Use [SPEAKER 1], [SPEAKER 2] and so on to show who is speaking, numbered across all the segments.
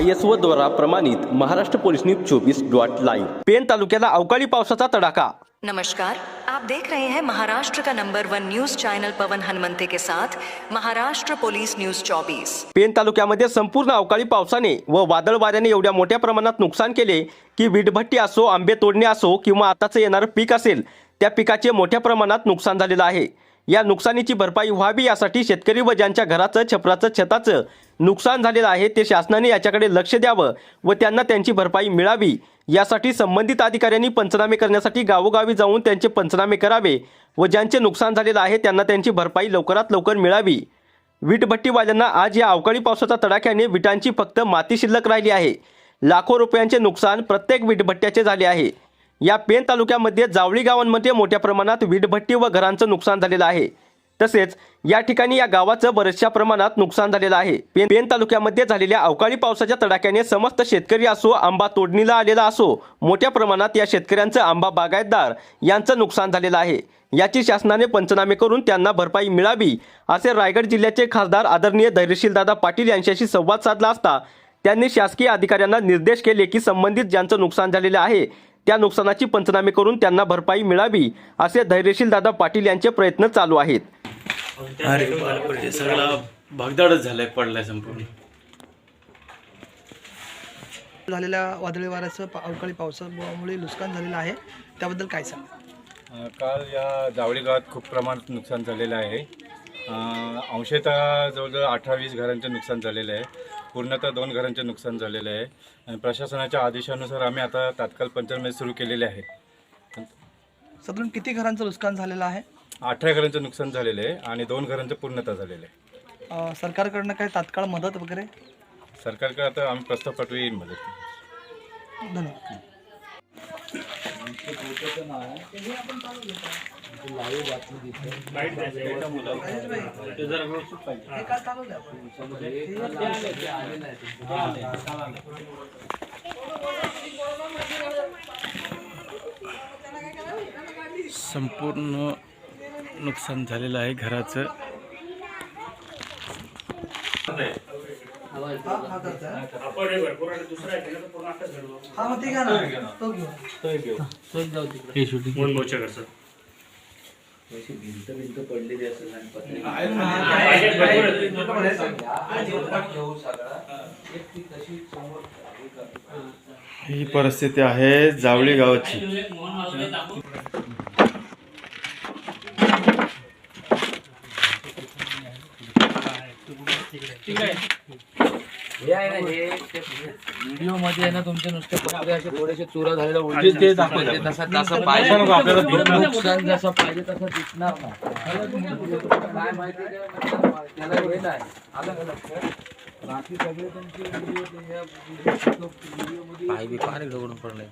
[SPEAKER 1] I S O द्वारा प्रमाणित Maharashtra police news चोवीस डॉट लाईव्ह. पेन तालुक्याला अवकाळी पावसाचा तडाखा.
[SPEAKER 2] नमस्कार. आप देख रहे हैं महाराष्ट्र का number one news channel Pawan Hanumante के साथ महाराष्ट्र पुलिस न्यूज 24
[SPEAKER 1] पेन तालुक्यामध्ये संपूर्ण अवकाळी पावसाने व वादळ वाऱ्याने एवढ्या मोठ्या प्रमाणात नुकसान केले की वीटभट्टी असो आंबे तोडणे असो किंवा आताचं येणारं पीक असेल त्या पिकाचे मोठ्या प्रमाणात नुकसान झालेलं आहे. या नुकसानीची भरपाई व्हावी यासाठी शेतकरी व ज्यांच्या घराचं छपराचं छताचं नुकसान झालेलं आहे ते शासनाने याच्याकडे लक्ष द्यावं व त्यांना त्यांची भरपाई मिळावी. यासाठी संबंधित अधिकाऱ्यांनी पंचनामे करण्यासाठी गावोगावी जाऊन त्यांचे पंचनामे करावे व ज्यांचे नुकसान झालेलं आहे त्यांना त्यांची भरपाई लवकरात लवकर मिळावी. वीटभट्टीवाल्यांना आज या अवकाळी पावसाच्या तडाख्याने विटांची फक्त माती शिल्लक राहिली आहे. लाखो रुपयांचे नुकसान प्रत्येक वीटभट्ट्याचे झाले आहे. या पेन तालुक्यामध्ये जावळी गावांमध्ये मोठ्या प्रमाणात वीटभट्टी व घरांचं नुकसान झालेलं आहे. तसेच या ठिकाणी या गावाचं बऱ्याचशा प्रमाणात नुकसान झालेलं आहे. पेन पेन तालुक्यामध्ये झालेल्या अवकाळी पावसाच्या तडाख्याने समस्त शेतकरी असो आंबा तोडणीला आलेला असो मोठ्या प्रमाणात या शेतकऱ्यांचं आंबा बागायतदार यांचं नुकसान झालेलं आहे. याची शासनाने पंचनामे करून त्यांना भरपाई मिळावी असे रायगड जिल्ह्याचे खासदार आदरणीय धैर्यशील दादा पाटील यांच्याशी संवाद साधला असता त्यांनी शासकीय अधिकाऱ्यांना निर्देश केले की संबंधित ज्यांचं नुकसान झालेलं आहे त्या नुकसानाची पंचनामे करून त्यांना भरपाई मिळावी असे धैर्यशील दादा पाटील यांचे प्रयत्न चालू आहेत.
[SPEAKER 3] अरे बापरे सगळा भगदाडच झालाय पडलाय संपूर्ण.
[SPEAKER 4] झालेल्या वादळी वाऱ्याचं पा- अवकाळी पावसामुळे नुकसान झालेलं आहे. त्याबद्दल काय सांग?
[SPEAKER 5] अ, काल या जावळी गावात खूप प्रमाणात नुकसान झालेलं आहे. अ, अंशतः जवळजवळ अठरा वीस घरांचं नुकसान झालेलं आहे. पूर्णतः दोन घरांचं नुकसान झालेलं आहे. आणि प्रशासनाच्या आदेशानुसार आम्ही आता तात्काळ पंचनामे सुरू केलेले आहेत.
[SPEAKER 4] साधारण किती घरांचं नुकसान झालेलं आहे?
[SPEAKER 5] अठरा घरांचं नुकसान झालेलं आहे आणि दोन घरांचं पूर्णतः झालेलं आहे.
[SPEAKER 4] सरकारकडनं काय तात्काळ मदत वगैरे?
[SPEAKER 5] सरकारकडे आता आम्ही प्रस्ताव पाठवू येईल मदत.
[SPEAKER 4] धन्यवाद.
[SPEAKER 3] संपूर्ण नुकसान झालेलं आहे घराचं.
[SPEAKER 4] हा मग ते घ्या ना. तो घेऊ.
[SPEAKER 3] ही परिस्थिती आहे जावळी गावाची.
[SPEAKER 6] व्हिडिओमध्ये आहे ना तुमचे नुसते कपडे असे थोडेसे चुरा झालेले उलटे ते दाखवते तसं तसं पाहिजे नुकसान जसं पाहिजे तसं दिसणार नाही. काय माहिती त्याला हे नाही. आलं का लक्षात? बाकी सगळे तुमचे व्हिडिओ व्हिडिओमध्ये पाय बी पाणी ढवळून पडले.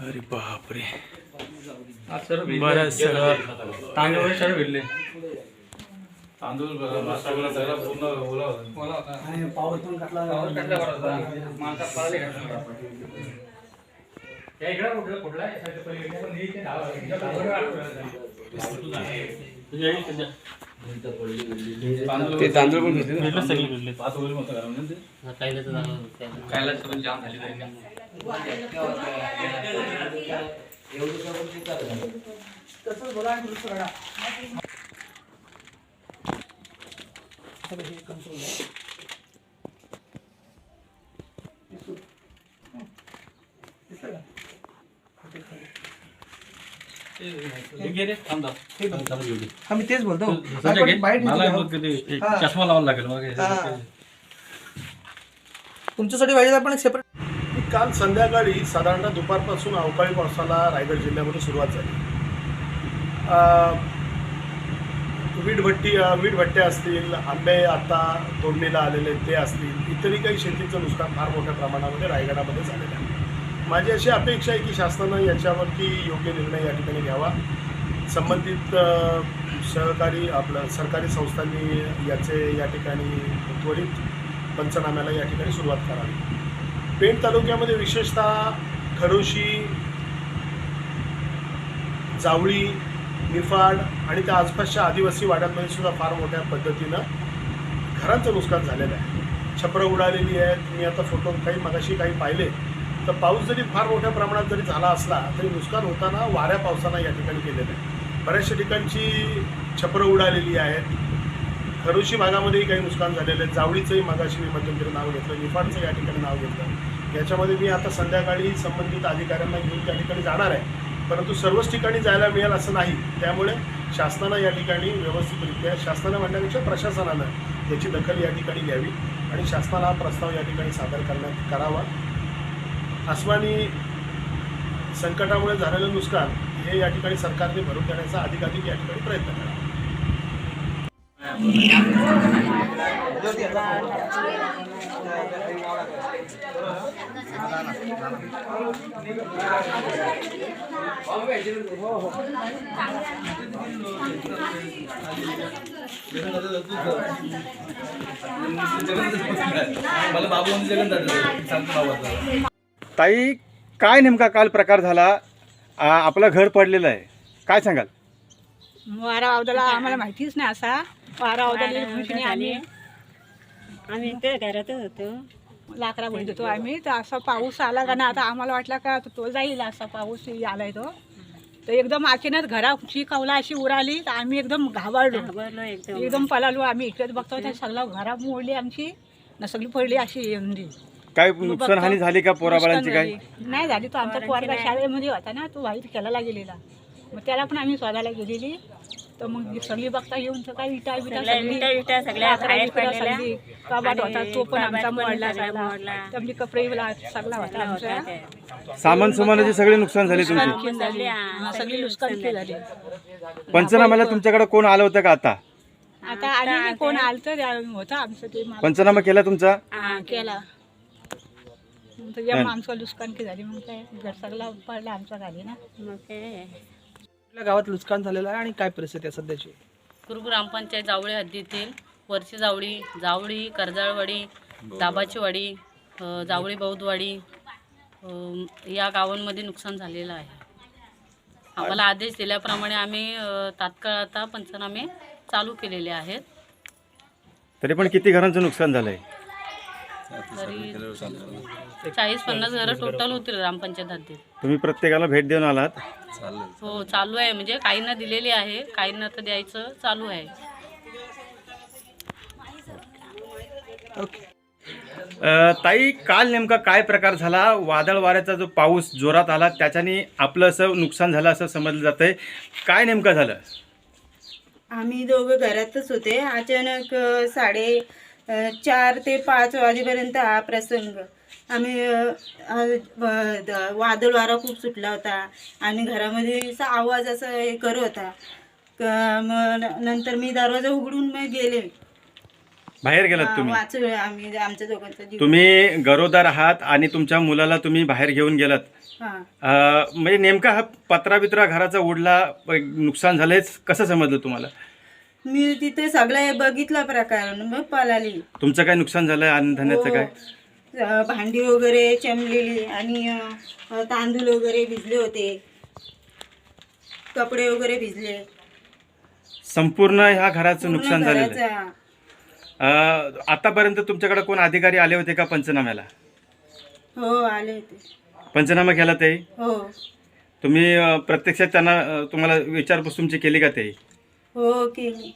[SPEAKER 3] अरे बापरे. बरं सगळं.
[SPEAKER 5] तांदूळ सर भेटले तांदूळ सगळं पूर्ण ओला होता. ते तांदूळ पण भेटले पाच वगैरे होतं. घरामध्ये
[SPEAKER 4] तसंच बोला आणि दुरुस्त करा. सगळं हे control आहे. दिसतो. हं. दिसतं का? हा मी तेच बोलतो बाहेर. हा.
[SPEAKER 5] चष्मा लावावा लागेल मग.
[SPEAKER 4] तुमच्यासाठी पाहिजे आपण सेपरेट
[SPEAKER 7] काल संध्याकाळी साधारणतः दुपारपासून अवकाळी पावसाला रायगड जिल्ह्यामध्ये सुरुवात झाली वीटभट्टी वीटभट्ट्या असतील आंबे आता तोडणीला आलेले ते असतील इतरही काही शेतीचं नुकसान फार मोठ्या प्रमाणामध्ये रायगडामध्ये झालेलं आहे. माझी अशी अपेक्षा आहे की शासनानं याच्यावरती योग्य निर्णय या ठिकाणी घ्यावा. संबंधित सहकारी आपलं सरकारी संस्थांनी याचे या ठिकाणी त्वरित पंचनाम्याला या ठिकाणी सुरुवात करावी. पेण तालुक्यामध्ये विशेषतः खरोशी जावळी निफाड आणि त्या आसपासच्या आदिवासी वाड्यांमध्ये सुद्धा फार मोठ्या पद्धतीनं घरांचं नुकसान झालेलं आहे. छपरं उडालेली आहेत. मी आता फोटो काही मगाशी काही पाहिले. तर पाऊस जरी फार मोठ्या प्रमाणात जरी झाला असला तरी नुकसान होताना वाऱ्या पावसानं या ठिकाणी केलेलं आहे. बऱ्याचशा ठिकाणची छपरं उडालेली आहेत. खरोशी भागामध्येही काही नुकसान झालेलं आहे. जावळीचंही मगाशी मी मध्यंतरी नाव घेतलं. निफाडचं या ठिकाणी नाव घेतलं. याच्यामध्ये मी आता संध्याकाळी संबंधित अधिकाऱ्यांना घेऊन त्या ठिकाणी जाणार आहे. परंतु सर्वच ठिकाणी जायला मिळेल असं नाही. त्यामुळे शासनानं या ठिकाणी व्यवस्थितरित्या शासनानं म्हणण्यापेक्षा प्रशासनानं याची दखल या ठिकाणी घ्यावी आणि शासनाला हा प्रस्ताव या ठिकाणी सादर करण्यात करावा. अस्मानी संकटामुळे झालेलं नुकसान हे या ठिकाणी सरकारने भरून देण्याचा अधिकाधिक या ठिकाणी प्रयत्न करावा
[SPEAKER 8] ताई काय नेमका काल प्रकार झाला? आ, आपलं घर पडलेलं आहे. काय सांगाल?
[SPEAKER 9] वारा अवदला आम्हाला माहितीच नाही असा. वारा अवदला आम्ही
[SPEAKER 10] आम्ही ते घरातच होतो.
[SPEAKER 9] लाकडा बोलत होतो. आम्ही तर असा पाऊस आला का ना आता आम्हाला वाटला का तो जाईल असा पाऊस आलाय तो. तर एकदम अचानक घराची कवला अशी उराली. तर आम्ही एकदम घाबरलो.
[SPEAKER 10] घाबरलो एकदम.
[SPEAKER 9] एकदम पळालो आम्ही. इकडेच बघतो तर सगळं घरा मोडली आमची. न सगळी पडली अशी म्हणजे.
[SPEAKER 8] काय नुकसान हानी झाली का पोराबाळांची काय?
[SPEAKER 9] नाही झाली. तो आमचा पोरगा शाळेमध्ये होता ना तो बाहेर खेळायला गेलेला. मग त्याला पण आम्ही शोधायला गेलेली. तर मग सगळी बघता येऊन तर काय विटा
[SPEAKER 10] सगळ्या
[SPEAKER 9] सगळी
[SPEAKER 10] विटा विटा सगळ्या बाहेर पडलेल्या.
[SPEAKER 9] सगळी. होता तो पण आमचा
[SPEAKER 10] पण
[SPEAKER 9] मोडला
[SPEAKER 10] सगळा
[SPEAKER 9] सगळा
[SPEAKER 10] मोडला.
[SPEAKER 9] आपली कपडे ला- सगळा होता आमचा.
[SPEAKER 8] सामान सुमानाचे सगळे नुकसान झाले तुमचे
[SPEAKER 9] नुकसान झाली. हा, सगळी नुकसान झाली
[SPEAKER 8] पंचनाम्याला तुमच्याकडे कोण आलं होतं का आता
[SPEAKER 9] आता आली कोण आलं तर होतं आमचं ते मला
[SPEAKER 8] पंचनामा केला तुमचा
[SPEAKER 9] हा, केला तर आमचं नुकसान की झाली मग काय घर सगळा पडला आमचा ना
[SPEAKER 10] मग काय
[SPEAKER 4] आपल्या गावात नुकसान झालेलं आहे आणि काय परिस्थिती आहे सध्याची?
[SPEAKER 11] कुरुप ग्रामपंचायत जावळी हद्दीतील वरची जावळी जावळी कर्जाळवाडी दाबाची वाडी अ, जावळी बौद्धवाडी अ, या गावांमध्ये नुकसान झालेलं आहे. आम्हाला आदेश दिल्याप्रमाणे आम्ही अ, तात्काळ आता पंचनामे चालू केलेले आहेत.
[SPEAKER 8] तरी पण किती घरांचं नुकसान झालंय?
[SPEAKER 11] तरी चाळीस पन्नास घरं टोटल होतील ग्रामपंचायत हद्दीत.
[SPEAKER 8] तुम्ही प्रत्येकाला भेट देऊन आलात?
[SPEAKER 11] हो चालू आहे. म्हणजे काहींना दिलेली आहे काहींना तर द्यायचं चालू आहे.
[SPEAKER 8] अ, ताई काल नेमका काय प्रकार झाला? वादळ वाऱ्याचा जो पाऊस जोरात आला त्याच्याने आपलं असं नुकसान झालं असं समजलं जातंय. काय नेमकं झालं?
[SPEAKER 10] आम्ही दोघं घरातच होते. अचानक अ, साडे चार ते पाच वाजेपर्यंत हा प्रसंग. आम्ही वादळ वारा खूप सुटला होता आणि घरामध्ये असा आवाज असा हे करत होता. मग नंतर मी दरवाजा उघडून मग गेले.
[SPEAKER 8] बाहेर गेलात तुम्ही?
[SPEAKER 10] वाचलो आम्ही आमच्या दोघांचा जीव.
[SPEAKER 8] तुम्ही गरोदर आहात आणि तुमच्या मुलाला तुम्ही बाहेर घेऊन गेलात.
[SPEAKER 10] हा.
[SPEAKER 8] अ, म्हणजे नेमका हा पत्रा बित्रा घराचा उडला नुकसान झालंय कसं समजलं तुम्हाला?
[SPEAKER 10] मी तिथे सगळं बघितला प्रकार मग पळाली.
[SPEAKER 8] तुमचं काय नुकसान झालंय अन्नधान्याचं
[SPEAKER 10] हो.
[SPEAKER 8] काय?
[SPEAKER 10] अ, भांडी वगैरे चमलेली आणि अ, तांदूळ वगैरे भिजले होते. कपडे वगैरे भिजले.
[SPEAKER 8] संपूर्ण ह्या घराचं
[SPEAKER 10] पूर्ण
[SPEAKER 8] नुकसान झालेलं आहे.
[SPEAKER 10] घराचा.
[SPEAKER 8] अ, आतापर्यंत तुमच्याकडे कोण अधिकारी आले होते का पंचनाम्याला?
[SPEAKER 10] हो आले होते.
[SPEAKER 8] पंचनामा केला ते?
[SPEAKER 10] हो.
[SPEAKER 8] तुम्ही अ, प्रत्यक्षात त्यांना अ, तुम्हाला विचारपूस तुमची केली का ते?
[SPEAKER 10] हो केली.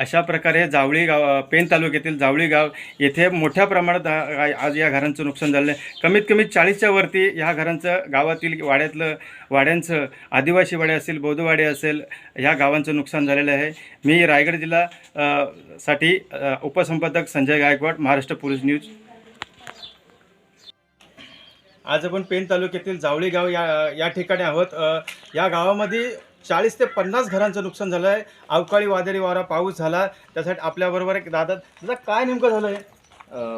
[SPEAKER 8] अशा प्रकारे जावळी गाव पेन तालुक्यातील जावळी गाव येथे मोठ्या प्रमाणात आज या घरांचं नुकसान झालं आहे कमीत कमी चाळीसच्या वरती ह्या घरांचं गावातील वाड्यातलं वाड्यांचं आदिवासी वाडे असेल बौद्धवाडे असेल ह्या गावांचं नुकसान झालेलं आहे. मी रायगड जिल्हा साठी उपसंपादक संजय गायकवाड महाराष्ट्र पोलीस न्यूज. आज आपण पेन तालुक्यातील जावळी गाव या या ठिकाणी आहोत. या गावामध्ये चाळीस ते पन्नास घरांचं नुकसान झालं आहे अवकाळी वादळी वारा पाऊस झाला. त्यासाठी आपल्याबरोबर एक दादा. दादा काय नेमकं झालं आहे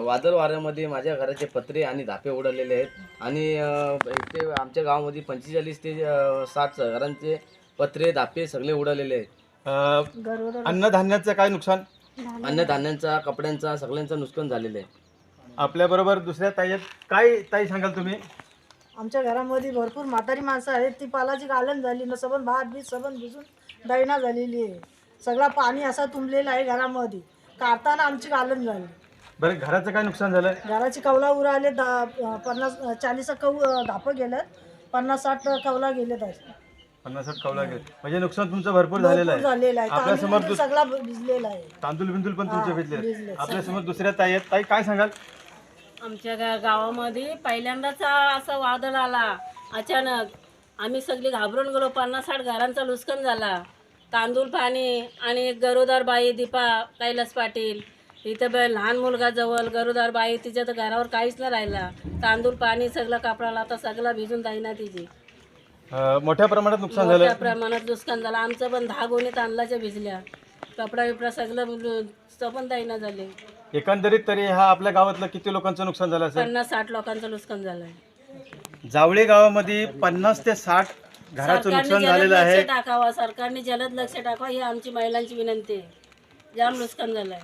[SPEAKER 12] वादळ वाऱ्यामध्ये माझ्या घराचे पत्रे आणि धापे उडालेले आहेत. आणि अ, इथे आमच्या गावामध्ये पंचेचाळीस ते अ, साठ घरांचे पत्रे धापे सगळे उडालेले आहेत.
[SPEAKER 8] अ, अन्नधान्याचं काय नुकसान?
[SPEAKER 12] अन्नधान्यांचा कपड्यांचा सगळ्यांचं नुकसान झालेलं आहे.
[SPEAKER 8] आपल्याबरोबर दुसऱ्या ताई आहेत. काय ताई सांगाल तुम्ही?
[SPEAKER 13] आमच्या घरामध्ये भरपूर म्हातारी माणसं आहेत. ती पालाची गालन झाली ना सबन भात बीत सबन भिजून दैना झालेली आहे. सगळा पाणी असा तुंबलेला आहे घरामध्ये. काढताना आमची गालन झाली.
[SPEAKER 8] बरं घराचं काय नुकसान झालं?
[SPEAKER 13] घराची कौला उराले दहा पन्नास चाळीस कौ धापं गेल्यात. पन्नास साठ कौला गेलेत आहे.
[SPEAKER 8] पन्नास साठ कौला गेले म्हणजे नुकसान तुमचं भरपूर झालेलं
[SPEAKER 13] भरपूर झालेला
[SPEAKER 8] आहे.
[SPEAKER 13] आहे.
[SPEAKER 8] आपल्यासमोर
[SPEAKER 13] तांदूळ सगळा भिजलेला आहे.
[SPEAKER 8] तांदूळ बिंदूल पण तुमचे
[SPEAKER 13] हा,
[SPEAKER 8] भिजले
[SPEAKER 13] भिजलेत.
[SPEAKER 8] आपल्यासमोर दुसऱ्या ताई आहेत. ताई काय सांगाल?
[SPEAKER 11] आमच्या गा गावामध्ये पहिल्यांदाच असा वादळ आला. अचानक आम्ही सगळी घाबरून गेलो. पन्नास साठ घरांचा नुकसान झाला. तांदूळ पाणी आणि एक गरोदर बाई दीपा कैलास पाटील. इथं ब लहान मुलगा जवळ गरोदर बाई तिच्या तर घरावर काहीच नाही राहिला. तांदूळ पाणी सगळं कापडाला आता सगळं भिजून जाईना तिची.
[SPEAKER 8] मोठ्या प्रमाणात नुकसान
[SPEAKER 11] मोठ्या
[SPEAKER 8] झालं
[SPEAKER 11] प्रमाणात नुकसान झालं. आमचं पण दहा गोणी तांदळाच्या भिजल्या. कपडा बिपडा सगळं पण जाईना झाले.
[SPEAKER 8] एकंदरीत तरी हा आपल्या गावातलं किती लोकांचं नुकसान झालं असेल?
[SPEAKER 11] पन्नास साठ लोकांचं नुकसान झालंय.
[SPEAKER 8] जावळे गावामध्ये पन्नास ते साठ घराचं
[SPEAKER 11] सरकारने
[SPEAKER 8] नुकसान
[SPEAKER 11] जलद
[SPEAKER 8] झालेलं आहे.
[SPEAKER 11] लक्ष टाकावा सरकारने जलद लक्ष टाकावं ही आमची महिलांची विनंती आहे. जाम नुकसान झालंय.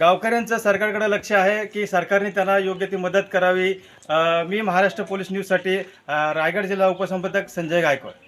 [SPEAKER 8] गावकऱ्यांचं सरकारकडे लक्ष आहे की सरकारने त्यांना योग्य ती मदत करावी. अ, मी महाराष्ट्र पोलीस न्यूजसाठी अ, रायगड जिल्हा उपसंपादक संजय गायकवाड.